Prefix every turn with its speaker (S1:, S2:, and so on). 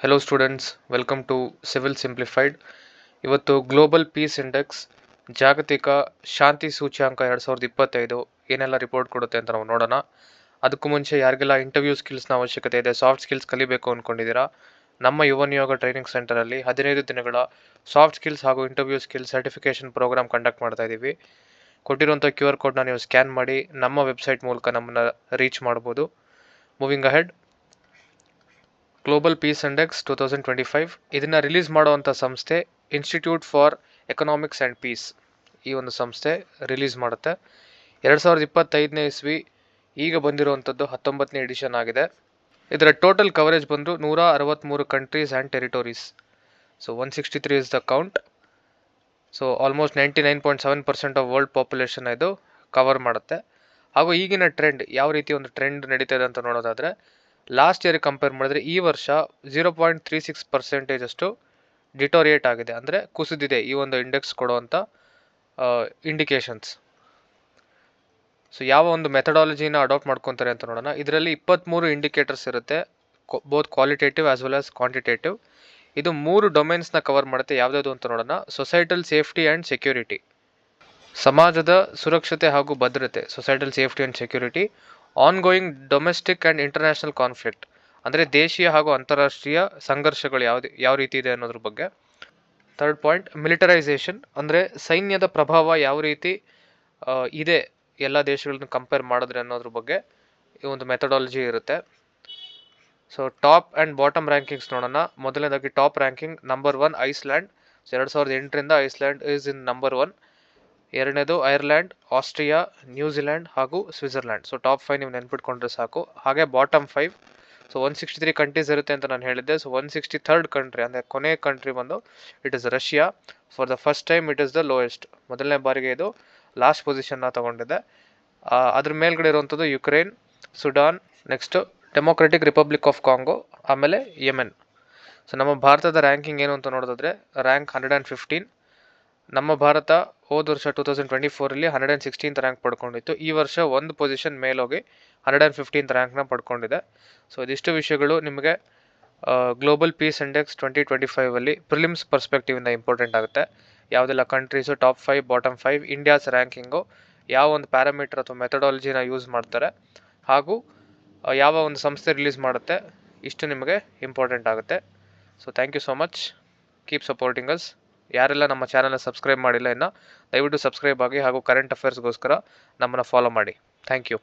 S1: Hello students welcome to civil simplified ಇವತ್ತು global piece index ಜಾಗತಿಕ ಶಾಂತಿ ಸೂಚ್ಯಾಂಕ ಎರಡು ಸಾವಿರದ ಇಪ್ಪತ್ತೈದು ಏನೆಲ್ಲ ರಿಪೋರ್ಟ್ ಕೊಡುತ್ತೆ ಅಂತ ನಾವು ನೋಡೋಣ. ಅದಕ್ಕೂ ಮುಂಚೆ ಯಾರಿಗೆಲ್ಲ ಇಂಟರ್ವ್ಯೂ ಸ್ಕಿಲ್ಸ್ನ ಅವಶ್ಯಕತೆ ಇದೆ ಸಾಫ್ಟ್ ಸ್ಕಿಲ್ಸ್ ಕಲಿಬೇಕು ಅಂದ್ಕೊಂಡಿದ್ದೀರಾ ನಮ್ಮ ಯುವ ನಿಯೋಗ ಟ್ರೈನಿಂಗ್ ಸೆಂಟರಲ್ಲಿ ಹದಿನೈದು ದಿನಗಳ ಸಾಫ್ಟ್ ಸ್ಕಿಲ್ಸ್ ಹಾಗೂ interview skills certification program conduct ಮಾಡ್ತಾ ಇದ್ದೀವಿ. ಕೊಟ್ಟಿರುವಂಥ ಕ್ಯೂ ಆರ್ ಕೋಡ್ನ ನೀವು ಸ್ಕ್ಯಾನ್ ಮಾಡಿ ನಮ್ಮ ವೆಬ್ಸೈಟ್ ಮೂಲಕ ನಮ್ಮನ್ನು ರೀಚ್ ಮಾಡ್ಬೋದು. Moving ahead global peace index two thousand twenty five ಇದನ್ನು ರಿಲೀಸ್ ಮಾಡುವಂಥ ಸಂಸ್ಥೆ institute for economics and peace ಈ ಒಂದು ಸಂಸ್ಥೆ ರಿಲೀಸ್ ಮಾಡುತ್ತೆ. ಎರಡು ಸಾವಿರದ ಇಪ್ಪತ್ತೈದನೇ ಇಸ್ವಿ ಈಗ ಬಂದಿರುವಂಥದ್ದು ಹತ್ತೊಂಬತ್ತನೇ ಎಡಿಷನ್ ಆಗಿದೆ. ಇದರ ಟೋಟಲ್ ಕವರೇಜ್ ಬಂದು ನೂರ ಅರವತ್ತ್ಮೂರು countries and territories so one sixty three is the count so almost ninety nine point seven percent of world population ಇದು ಕವರ್ ಮಾಡುತ್ತೆ. ಹಾಗೂ ಈಗಿನ ಟ್ರೆಂಡ್ ಯಾವ ರೀತಿ ಒಂದು ಟ್ರೆಂಡ್ ನಡೀತಾ ಇದೆ ಅಂತ ನೋಡೋದಾದರೆ ಲಾಸ್ಟ್ ಇಯರ್ ಕಂಪೇರ್ ಮಾಡಿದ್ರೆ ಈ ವರ್ಷ zero point three six percentage ಅಷ್ಟು ಡಿಟೋರಿಯೇಟ್ ಆಗಿದೆ. ಅಂದರೆ ಕುಸಿದಿದೆ ಈ ಒಂದು ಇಂಡೆಕ್ಸ್ ಕೊಡುವಂಥ ಇಂಡಿಕೇಶನ್ಸ್ ಸೊ ಯಾವ ಒಂದು ಮೆಥಡಾಲಜಿನ ಅಡಾಪ್ಟ್ ಮಾಡ್ಕೊತಾರೆ ಅಂತ ನೋಡೋಣ. ಇದರಲ್ಲಿ ಇಪ್ಪತ್ತ್ಮೂರು ಇಂಡಿಕೇಟರ್ಸ್ ಇರುತ್ತೆ both qualitative as well as quantitative ಇದು ಮೂರು ಡೊಮೈನ್ಸ್ನ ಕವರ್ ಮಾಡುತ್ತೆ, ಯಾವುದ್ಯಾವುದು ಅಂತ ನೋಡೋಣ. ಸೊಸೈಟಲ್ ಸೇಫ್ಟಿ ಆ್ಯಂಡ್ ಸೆಕ್ಯೂರಿಟಿ ಸಮಾಜದ ಸುರಕ್ಷತೆ ಹಾಗೂ ಭದ್ರತೆ. Societal safety and security ongoing domestic and international conflict ಅಂದರೆ ದೇಶೀಯ ಹಾಗೂ ಅಂತಾರಾಷ್ಟ್ರೀಯ ಸಂಘರ್ಷಗಳು ಯಾವ್ದು, ಯಾವ ರೀತಿ ಇದೆ ಅನ್ನೋದ್ರ ಬಗ್ಗೆ. ಥರ್ಡ್ ಪಾಯಿಂಟ್ ಮಿಲಿಟರೈಸೇಷನ್ ಅಂದರೆ ಸೈನ್ಯದ ಪ್ರಭಾವ ಯಾವ ರೀತಿ ಇದೆ ಎಲ್ಲ ದೇಶಗಳನ್ನ ಕಂಪೇರ್ ಮಾಡಿದ್ರೆ ಅನ್ನೋದ್ರ ಬಗ್ಗೆ ಈ ಒಂದು ಮೆಥಡಾಲಜಿ ಇರುತ್ತೆ. So top and bottom rankings ನೋಡೋಣ. ಮೊದಲನೇದಾಗಿ top ranking number one Iceland ಎರಡು ಸಾವಿರದ ಎಂಟರಿಂದ Iceland is in number one ಎರಡನೇದು ಐರ್ಲ್ಯಾಂಡ್ ಆಸ್ಟ್ರಿಯಾ ನ್ಯೂಜಿಲ್ಯಾಂಡ್ ಹಾಗೂ ಸ್ವಿಟ್ಜರ್ಲ್ಯಾಂಡ್ ಸೊ ಟಾಪ್ ಫೈವ್ ನೀವು ನೆನ್ಪಿಟ್ಕೊಂಡ್ರೆ ಸಾಕು. ಹಾಗೆ bottom five so one sixty three countries ಇರುತ್ತೆ ಅಂತ ನಾನು ಹೇಳಿದ್ದೆ. So one sixty third country ಅಂದರೆ ಕೊನೆ ಕಂಟ್ರಿ ಬಂದು it is Russia for the first time it is the lowest ಮೊದಲನೇ ಬಾರಿಗೆ ಇದು ಲಾಸ್ಟ್ ಪೊಸಿಷನ್ನ ತಗೊಂಡಿದೆ ಅದ್ರ ಮೇಲ್ಗಡೆ ಇರುವಂಥದ್ದು Ukraine Sudan next Democratic Republic of Congo ಆಮೇಲೆ ಯೆಮೆನ್ ಸೊ ನಮ್ಮ ಭಾರತದ ರ್ಯಾಂಕಿಂಗ್ ಏನು ಅಂತ ನೋಡೋದಾದ್ರೆ ರ್ಯಾಂಕ್ ಹಂಡ್ರೆಡ್ ಆ್ಯಂಡ್ ಫಿಫ್ಟೀನ್ ನಮ್ಮ ಭಾರತ ಹೋದ ವರ್ಷ ಟೂ ತೌಸಂಡ್ ಟ್ವೆಂಟಿ ಫೋರಲ್ಲಿ ಹಂಡ್ರೆಡ್ ಆ್ಯಂಡ್ ಸಿಕ್ಸ್ಟೀನ್ತ್ ರ್ಯಾಂಕ್ ಪಡ್ಕೊಂಡಿತ್ತು. ಈ ವರ್ಷ ಒಂದು ಪೊಸಿಷನ್ ಮೇಲೋಗಿ ಹಂಡ್ರೆಡ್ ಆ್ಯಂಡ್ ಫಿಫ್ಟೀನ್ತ್ ರ್ಯಾಂಕ್ನ ಪಡ್ಕೊಂಡಿದೆ. ಸೊ ಇದಿಷ್ಟು ವಿಷಯಗಳು ನಿಮಗೆ global peace index twenty twenty ಫೈವಲ್ಲಿ prelims ಪರ್ಸ್ಪೆಕ್ಟಿವಿಂದ ಇಂಪಾರ್ಟೆಂಟ್ ಆಗುತ್ತೆ. ಯಾವುದೆಲ್ಲ countries top five bottom five India's ranking ಯಾವ ಒಂದು ಪ್ಯಾರಾಮೀಟರ್ ಅಥವಾ ಮೆಥಡಾಲಜಿನ ಯೂಸ್ ಮಾಡ್ತಾರೆ, ಹಾಗೂ ಯಾವ ಒಂದು ಸಂಸ್ಥೆ ರಿಲೀಸ್ ಮಾಡುತ್ತೆ, ಇಷ್ಟು ನಿಮಗೆ ಇಂಪಾರ್ಟೆಂಟ್ ಆಗುತ್ತೆ. So thank you so much keep supporting us ಯಾರೆಲ್ಲ ನಮ್ಮ ಚಾನಲ್ನ ಸಬ್ಸ್ಕ್ರೈಬ್ ಮಾಡಿಲ್ಲ ಇನ್ನು, ದಯವಿಟ್ಟು ಸಬ್ಸ್ಕ್ರೈಬ್ ಆಗಿ ಹಾಗೂ ಕರೆಂಟ್ ಅಫೇರ್ಸ್ಗೋಸ್ಕರ ನಮ್ಮನ್ನು ಫಾಲೋ ಮಾಡಿ. Thank you